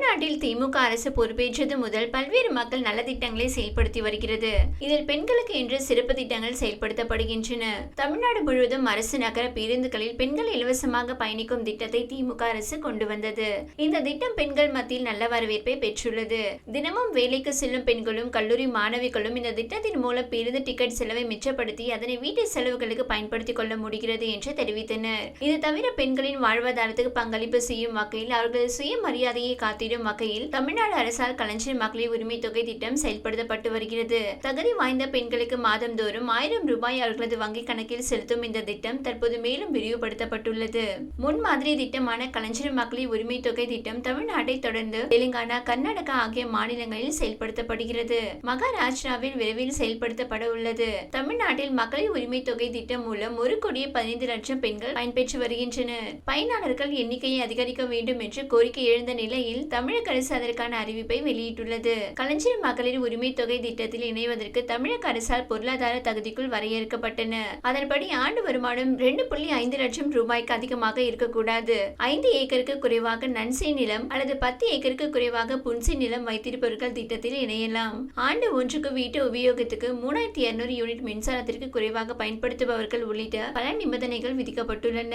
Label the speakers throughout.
Speaker 1: தமிழ்நாட்டில் திமுக அரசு பொறுப்பேற்றது முதல் பல்வேறு மக்கள் நலத்திட்டங்களை செயல்படுத்தி வருகிறது. இதில் பெண்களுக்கு என்று சிறப்பு திட்டங்கள் செயல்படுத்தப்படுகின்றன. தமிழ்நாடு முழுவதும் அரசு நகர பேருந்துகளில் பெண்கள் இலவசமாக பயணிக்கும் திட்டத்தை திமுக அரசு கொண்டு வந்தது. இந்த திட்டம் பெண்கள் மத்தியில் நல்ல வரவேற்பை பெற்றுள்ளது. தினமும் வேலைக்கு செல்லும் பெண்களும் கல்லூரி மாணவிகளும் இந்த திட்டத்தின் மூலம் பேருந்து டிக்கெட் செலவை மிச்சப்படுத்தி அதனை வீட்டு செலவுகளுக்கு பயன்படுத்திக் கொள்ள முடிகிறது என்று தெரிவித்தனர். இது தவிர பெண்களின் வாழ்வாதாரத்துக்கு பங்களிப்பு செய்யும் வகையில் அவர்களது சுயமரியாதையை காத்து காத்திடும் வகையில் தமிழ்நாடு அரசால் கலைஞர் மகளிர் உரிமை தொகை திட்டம் செயல்படுத்தப்பட்டு வருகிறது. தகுதி வாய்ந்த பெண்களுக்கு மாதந்தோறும் ஆயிரம் ரூபாய் அவர்களது வங்கி கணக்கில் செலுத்தும் இந்த திட்டம் தற்போது மேலும் விரிவுபடுத்தப்பட்டுள்ளது. முன்மாதிரி திட்டமான கலைஞர் மகளிர் உரிமை தொகை திட்டம் தமிழ்நாட்டை தொடர்ந்து தெலுங்கானா கர்நாடகா ஆகிய மாநிலங்களில் செயல்படுத்தப்படுகிறது. மகாராஷ்டிராவில் விரைவில் செயல்படுத்தப்பட உள்ளது. தமிழ்நாட்டில் மகளிர் உரிமை தொகை திட்டம் மூலம் ஒரு கோடியே பதினைந்து லட்சம் பெண்கள் பயன்பெற்று வருகின்றனர். பயனாளர்கள் எண்ணிக்கையை அதிகரிக்க வேண்டும் என்று கோரிக்கை எழுந்த நிலையில் தமிழக அரசு அதற்கான அறிவிப்பை வெளியிட்டுள்ளது. கலைஞர் மகளிர் உரிமை தொகை திட்டத்தில் இணைவதற்கு தமிழக அரசால் பொருளாதார தகுதிக்குள் வரையறுக்கப்பட்டன. அதன்படி ஆண்டு வருமானம் ரெண்டு புள்ளி ஐந்து லட்சம் ரூபாய்க்கு அதிகமாக இருக்கக்கூடாது. ஐந்து ஏக்கருக்கு குறைவாக நன்சை நிலம் அல்லது பத்து ஏக்கருக்கு குறைவாக புன்சை நிலம் வைத்திருப்பவர்கள் திட்டத்தில் இணையலாம். ஆண்டு ஒன்றுக்கு வீட்டு உபயோகத்துக்கு மூணாயிரத்தி இருநூறு யூனிட் மின்சாரத்திற்கு குறைவாக பயன்படுத்துபவர்கள் உள்ளிட்ட பல நிபந்தனைகள் விதிக்கப்பட்டுள்ளன.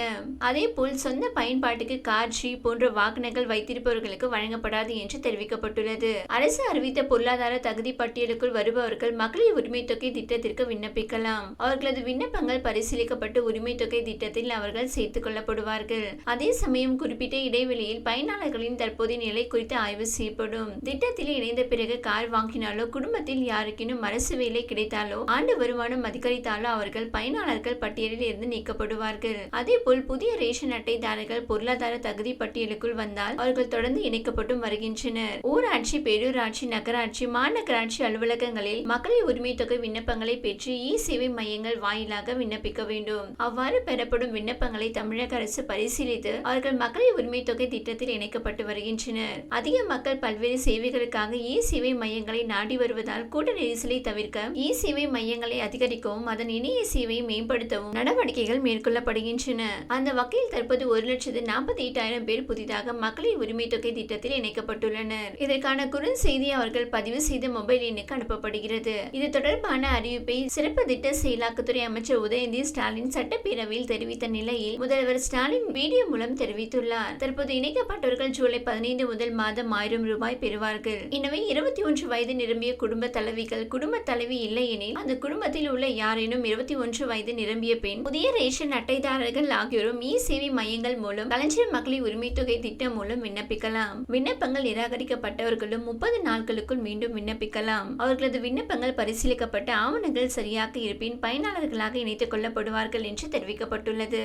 Speaker 1: அதே போல் சொந்த பயன்பாட்டுக்கு கார் ஜீப் போன்ற வாகனங்கள் வைத்திருப்பவர்களுக்கு வழங்கப்படாது என்று தெரிவிக்கப்பட்டுள்ளது. அரசு அறிவித்த பொருளாதார தகுதி பட்டியலுக்குள் வருபவர்கள் மகளிர் உரிமை தொகை திட்டத்திற்கு விண்ணப்பிக்கலாம். அவர்களது விண்ணப்பங்கள் பரிசீலிக்கப்பட்டு உரிமை தொகை திட்டத்தில் அவர்கள் சேர்த்துக் கொள்ளப்படுவார்கள். அதே சமயம் குறிப்பிட்ட இடைவெளியில் பயனாளர்களின் தற்போதைய நிலை குறித்து ஆய்வு செய்யப்படும். திட்டத்தில் இணைந்த பிறகு கார் வாங்கினாலோ குடும்பத்தில் யாருக்கினும் அரசு வேலை கிடைத்தாலோ ஆண்டு வருமானம் அதிகரித்தாலோ அவர்கள் பயனாளர்கள் பட்டியலில் இருந்து நீக்கப்படுவார்கள். அதேபோல் புதிய ரேஷன் அட்டைதாரர்கள் பொருளாதார தகுதி பட்டியலுக்குள் வந்தால் அவர்கள் தொடர்ந்து இணைக்க இணைக்கப்பட்டும் வருகின்றனர். ஊராட்சி பேரூராட்சி நகராட்சி மாநகராட்சி அலுவலகங்களில் மகளிர் உரிமை தொகை விண்ணப்பங்களை பெற்று இ சேவை மையங்கள் வாயிலாக விண்ணப்பிக்க வேண்டும். அவ்வாறு பெறப்படும் விண்ணப்பங்களை தமிழக அரசு பரிசீலித்து அவர்கள் மகளிர் உரிமை தொகை திட்டத்தில் இணைக்கப்பட்டு வருகின்றனர். அதிக மக்கள் பல்வேறு சேவைகளுக்காக இ சேவை மையங்களை நாடி வருவதால் கூட்ட நெரிசலை தவிர்க்க இ சேவை மையங்களை அதிகரிக்கவும் அதன் இணைய சேவையை மேம்படுத்தவும் நடவடிக்கைகள் மேற்கொள்ளப்படுகின்றன. அந்த வகையில் தற்போது ஒரு லட்சத்து நாற்பத்தி எட்டாயிரம் பேர் புதிதாக மகளிர் உரிமை தொகை திட்டத்தில் இணைக்கப்பட்டுள்ளனர். இதற்கான குறுஞ்செய்தி அவர்கள் பதிவு செய்த மொபைல் எண்ணுக்கு அனுப்பப்படுகிறது. இது தொடர்பான அறிவிப்பை சிறப்பு திட்ட செயலாக்கத்துறை அமைச்சர் உதயநிதி ஸ்டாலின் சட்டப்பேரவையில் தெரிவித்த நிலையில் முதல்வர் ஸ்டாலின் வீடியோ மூலம் தெரிவித்துள்ளார். தற்போது இணைக்கப்பட்டவர்கள் ஜூலை பதினைந்து முதல் மாதம் ஆயிரம் ரூபாய் பெறுவார்கள். எனவே இருபத்தி ஒன்று வயது நிரம்பிய குடும்ப தலைவிகள் குடும்ப தலைவி இல்லை எனில் அந்த குடும்பத்தில் உள்ள யாரேனும் இருபத்தி ஒன்று வயது நிரம்பிய பெண் புதிய ரேஷன் அட்டைதாரர்கள் ஆகியோரும் இ சேவை மையங்கள் மூலம் கலைஞர் மகளிர் உரிமை தொகை திட்டம் மூலம் விண்ணப்பிக்கலாம். விண்ணப்பங்கள் நிராகரிக்கப்பட்டவர்களும் முப்பது நாட்களுக்குள் மீண்டும் விண்ணப்பிக்கலாம். அவர்களது விண்ணப்பங்கள் பரிசீலிக்கப்பட்டு ஆவணங்கள் சரியாக இருப்பின் பயனாளர்களாக இணைத்துக் கொள்ளப்படுவார்கள் என்று தெரிவிக்கப்பட்டுள்ளது.